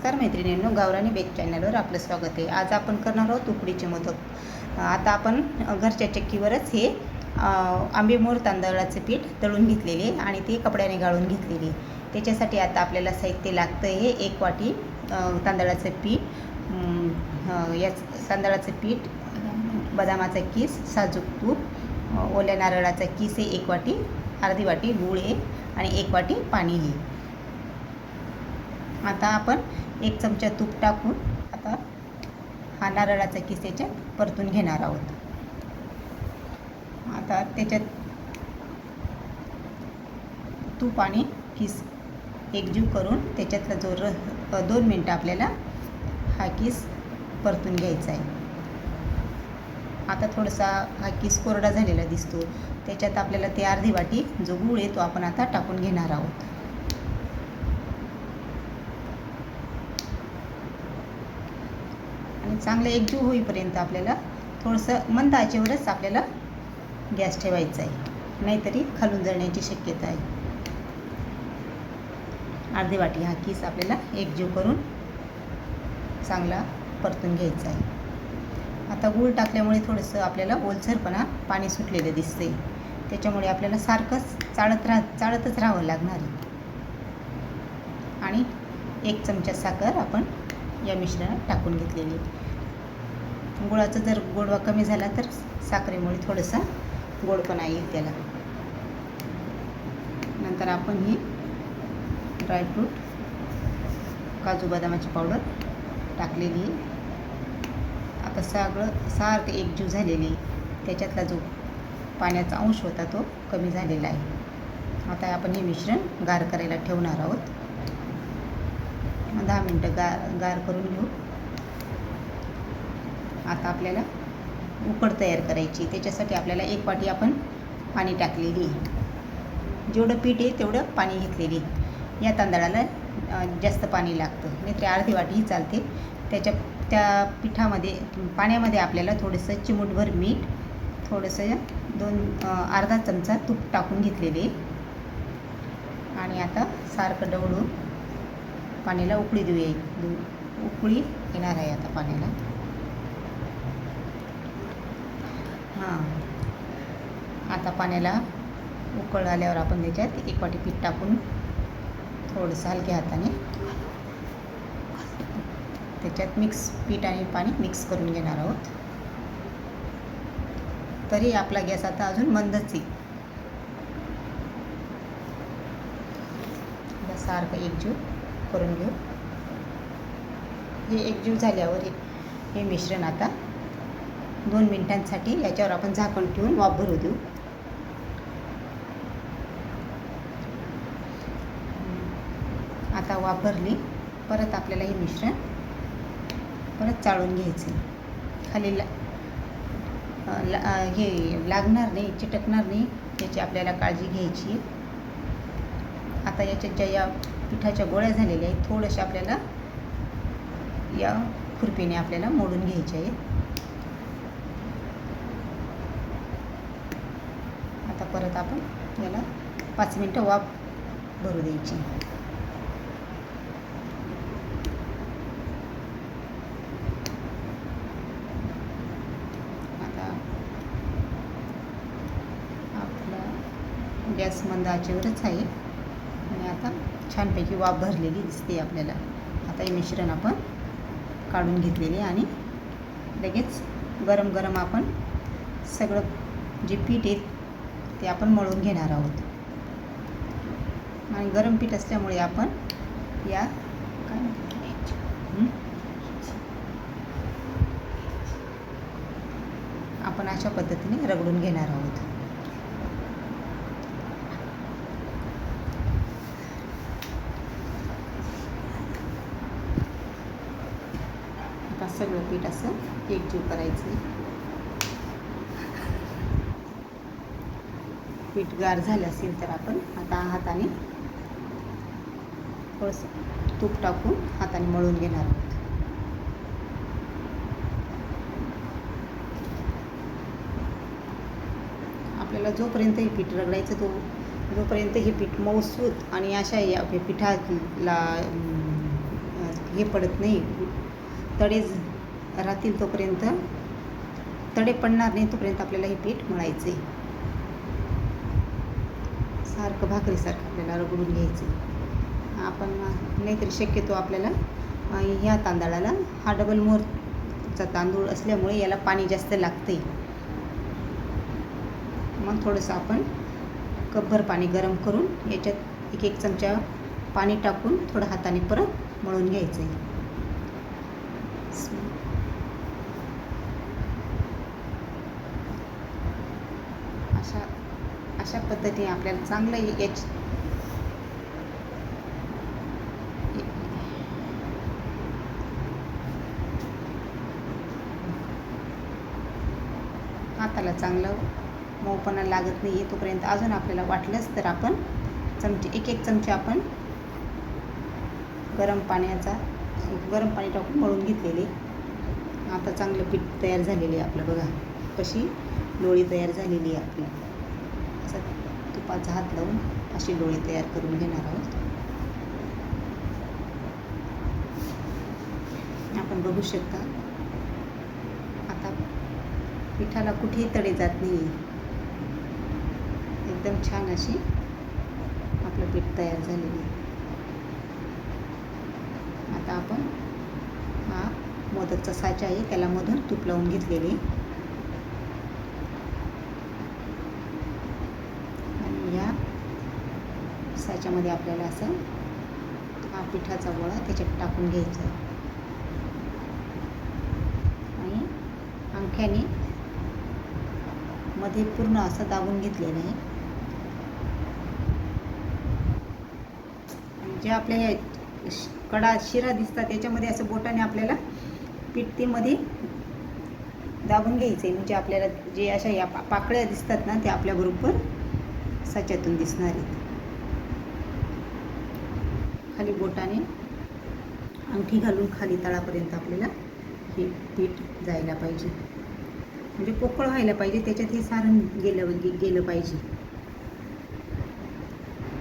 नमस्कार मैत्रिणींनो गावरानी बेक चॅनलवर आपलं स्वागत आहे. आज आपण करणार आहोत उकडीचे मोदक. आता आपण घरच्या चक्कीवरच हे आंबेमोर तांदळाचे पीठ तळून घेतलेले आणि ते कपड्याने गाळून घेतलेले आहे. त्याच्यासाठी आता आपल्याला साहित्य लागतं हे एक वाटी तांदळाचं पीठ याच तांदळाचं पीठ बदामाचा किस साजूक तूप ओल्या नारळाचा किस हे एक वाटी अर्धी वाटी गूळ आहे आणि एक वाटी पाणी आहे आता आपण एक चमचा तूप टाकून आता हा नारळाचा किस याच्यात परतून घेणार आहोत. आता त्याच्यात तूप आणि किस एकजीव करून त्याच्यातला जो र दोन मिनटं आपल्याला हा किस परतून घ्यायचा आहे. आता थोडासा हा किस कोरडा झालेला दिसतो. त्याच्यात आपल्याला ते अर्धी वाटी जो गूळ आहे तो आपण आता टाकून घेणार आहोत आणि चांगलं एकजीव होईपर्यंत आपल्याला थोडंसं मंद आचेवरच आपल्याला गॅस ठेवायचा आहे. नाहीतरी खालून जळण्याची शक्यता आहे. अर्धी वाटी हा किस आपल्याला एकजीव करून चांगला परतून घ्यायचा आहे. आता गूळ टाकल्यामुळे थोडंसं आपल्याला ओलसरपणा पाणी सुटलेलं दिसते त्याच्यामुळे आपल्याला सारखंच चाळत राह चाळतच राहावं लागणार आहे. आणि एक चमचा साखर आपण या मिश्रणात टाकून घेतलेली. गुळाचा जर गोडवा कमी झाला तर साखरेमुळे थोडंसा गोडपणा येईल त्याला. नंतर आपण ही ड्रायफ्रूट काजू बदामाची पावडर टाकलेली आता सगळं सारखं एकजीव झालेली आहे. त्याच्यातला जो पाण्याचा अंश होता तो कमी झालेला आहे. आता आपण हे मिश्रण गार करायला ठेवणार आहोत. दहा मिनटं गार गार करून घेऊ. आता आपल्याला उकड तयार करायची. त्याच्यासाठी आपल्याला एक वाटी आपण पाणी टाकलेली आहे. जेवढं पीठ आहे तेवढं पाणी घेतलेली या तांदळाला जास्त पाणी लागतं. नाहीतर अर्धी वाटीही चालते. त्याच्या त्या पिठामध्ये पाण्यामध्ये आपल्याला थोडंसं चिमूटभर मीठ थोडंसं दोन अर्धा चमचा तूप टाकून घेतलेले आणि आता सारखं डवळून पाण्याला उकळी देऊया एक उकळी येणार आहे आता पाण्याला. हां. आता पाण्याला उकळ आल्यावर आपण त्याच्यात एक वाटी पीठ टाकून थोडंसं हलक्या हाताने त्याच्यात मिक्स पीठ आणि पाणी मिक्स करून घेणार आहोत. तरी आपला गॅस आता अजून मंदच आहे. सारखं एकजूट करून घेऊ. हे एकजीव झाल्यावर हे हे मिश्रण आता दोन मिनटांसाठी याच्यावर आपण झाकण ठेवून वाफ भरू देऊ. आता वाफ भरली परत आपल्याला हे मिश्रण परत चाळून घ्यायचे खाली ला हे लागणार नाही चिटकणार नाही याची आपल्याला काळजी घ्यायची आहे. आता याच्यात ज्या या पिठाच्या गोळ्या झालेल्या आहेत. थोड्याशा आपल्याला या खुरपीने आपल्याला मोडून घ्यायच्या आहेत. आता परत आपण याला पाच मिनटं वाफ भरू द्यायची. आता आपला गॅस मंद आचेवरच आहे. छानपैकी वाफ भरलेली दिसते आपल्याला. आता हे मिश्रण आपण काढून घेतलेले आणि लगेच गरम गरम आपण सगळं जे पीठ आहे ते आपण मळून घेणार आहोत. आणि गरम पीठ असल्यामुळे आपण या काय आपण अशा पद्धतीने रगडून घेणार आहोत आता सगळं पीठ असं एकजीव करायचं. पीठ गार झालं असेल तर आपण आता हाताने थोडंसं तूप टाकून हाताने मळून घेणार आहोत. आपल्याला जोपर्यंत हे पीठ रगडायचं तो जोपर्यंत हे पीठ मौसूत आणि अशा या पिठाला हे पडत नाही तडे राहतील तोपर्यंत तडे पडणार नाही तोपर्यंत आपल्याला हे पीठ मळायचे आहे सारखं भाकरीसारखं आपल्याला रगडून घ्यायचं आपण नाहीतरी शक्यतो आपल्याला ह्या तांदळाला हा डबल मोरचा तांदूळ असल्यामुळे याला पाणी जास्त लागते मग थोडंसं आपण कपभर पाणी गरम करून याच्यात एक एक चमचा पाणी टाकून थोडं हाताने परत मळून घ्यायचं आहे अशा अशा पद्धतीने आपल्याला चांगलं याच हाताला चांगलं मऊपणा लागत नाही आहे तोपर्यंत अजून आपल्याला वाटलंच तर आपण चमचे एक एक चमचे आपण गरम पाण्याचा गरम पाणी टाकून मळून घेतलेले. आता चांगलं पीठ तयार झालेले आहे आपलं बघा. कशी लोळी तयार झालेली आहे आपली. असं तुपाचा हात लावून अशी लोळी तयार करून घेणार आहोत. आपण बघू शकता आता पिठाला कुठेही तडे जात नाही एकदम छान अशी आपलं पीठ तयार झालेलं आहे. आता आपण हा मोदकचा साचा आहे त्याला मधून तूप लावून घेतलेले आणि या त्याच्यामध्ये आपल्याला असं हा पिठाचा गोळा त्याच्यात टाकून घ्यायचा. आहे आणि अंगठ्याने मध्ये पूर्ण असं दाबून घेतलेलं आहे. जे आपल्या ह्या कडा शिरा दिसतात त्याच्यामध्ये असं बोटाने आपल्याला पीठ ते मध्ये दाबून घ्यायचं आहे. म्हणजे आपल्याला जे अशा या पाकळ्या दिसतात ना त्या आपल्या बरोबर साच्यातून दिसणार आहेत. खाली बोटाने अंगठी घालून खाली तळापर्यंत आपल्याला हे पीठ जायला पाहिजे. म्हणजे पोकळ व्हायला पाहिजे त्याच्यात हे सारण गेलं गे- गेलं पाहिजे.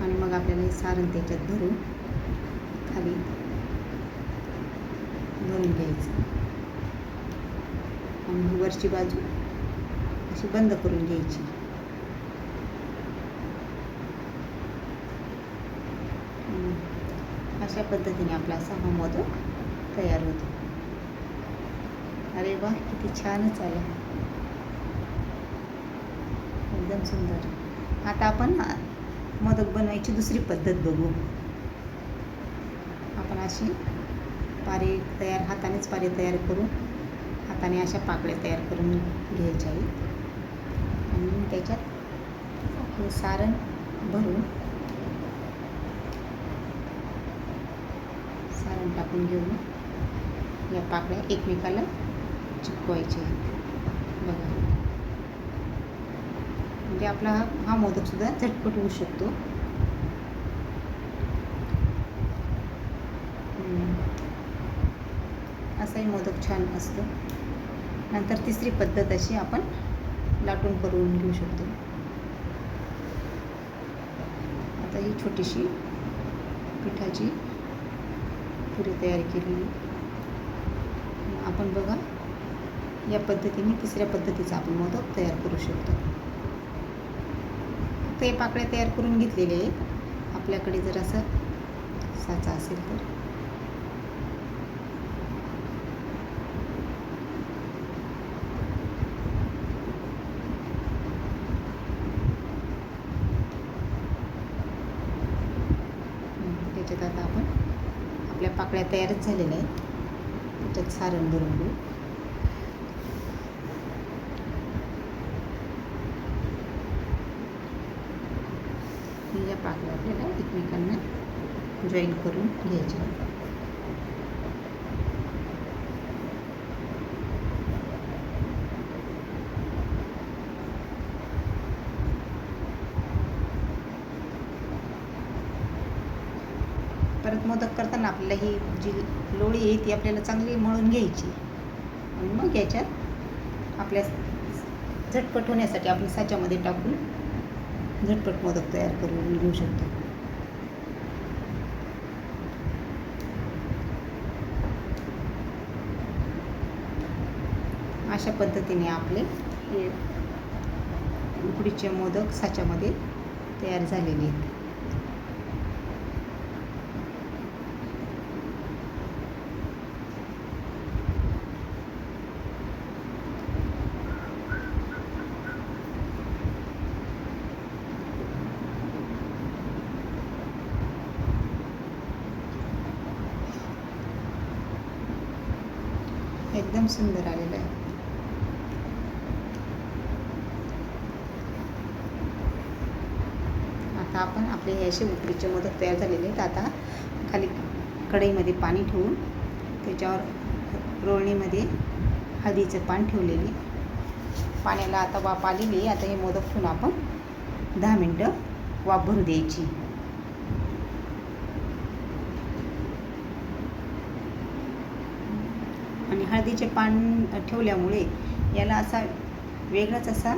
आणि मग आपल्याला हे सारण त्याच्यात धरून खाली भरून घ्यायचं. आणि वरची बाजू अशी बंद करून घ्यायची. अशा पद्धतीने आपला असा हा मोदक तयार होतो. अरे वा किती छानच आला एकदम सुंदर. आता आपण मोदक बनवायची दुसरी पद्धत बघू. आपण अशी पारी तयार हातानेच पारी तयार करून हाताने अशा पाकळ्या तयार करून घ्यायच्या आहेत. आणि त्याच्यात हे सारण भरून काढून टाकून घेऊन या पाकळ्या एकमेकाला चिपकवायच्या आहेत. बघा. म्हणजे आपला हा हा मोदकसुद्धा झटपट होऊ शकतो. असाही मोदक छान असतो. नंतर तिसरी पद्धत अशी आपण लाटून करून घेऊ शकतो. आता ही छोटीशी पिठाची पुरी तयार केलेली आपण बघा या पद्धतीने तिसऱ्या पद्धतीचा आपण मोदक तयार करू शकतो. ते पाकळ्या तयार करून घेतलेले आहेत. आपल्याकडे जर असं साचा असेल तर हं, त्याच्यात आता आपण आपल्या तयारच झालेल्या आहेत. त्याच्यात सारण भरून घेऊ. या पाकळ्या आपल्याला एकमेकांना जॉईन करून घ्यायच्या मोदक करताना आपल्याला ही जी लोळी आहे ती आपल्याला चांगली मळून घ्यायची. आणि मग याच्यात आपल्या झटपट होण्यासाठी आपण साच्यामध्ये टाकून झटपट मोदक तयार करून घेऊ शकतो. अशा पद्धतीने आपले उकडीचे मोदक साच्यामध्ये तयार झालेले आहेत. एकदम सुंदर आलेलं आहे. आता आपण आपले हे असे उकडीचे मोदक तयार झालेले आहेत. आता खाली कढईमध्ये पाणी ठेवून त्याच्यावर रोळणीमध्ये हळदीचं पान ठेवलेली. पाण्याला आता वाफ आलेली आहे. आता हे मोदक ठेवून आपण दहा मिनटं वाफ भरू द्यायची. आणि हळदीचे पान ठेवल्यामुळे याला असा वेगळाच असा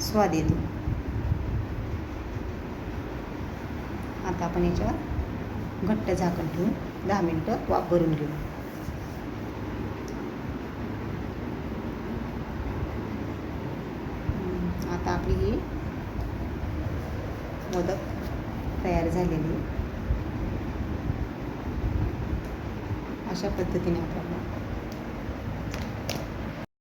स्वाद येतो. आता आपण याच्यावर घट्ट झाकण ठेवून दहा मिनटं वाफ भरून घेऊ. आता आपली ही मोदक तयार झालेली. अशा पद्धतीने आपण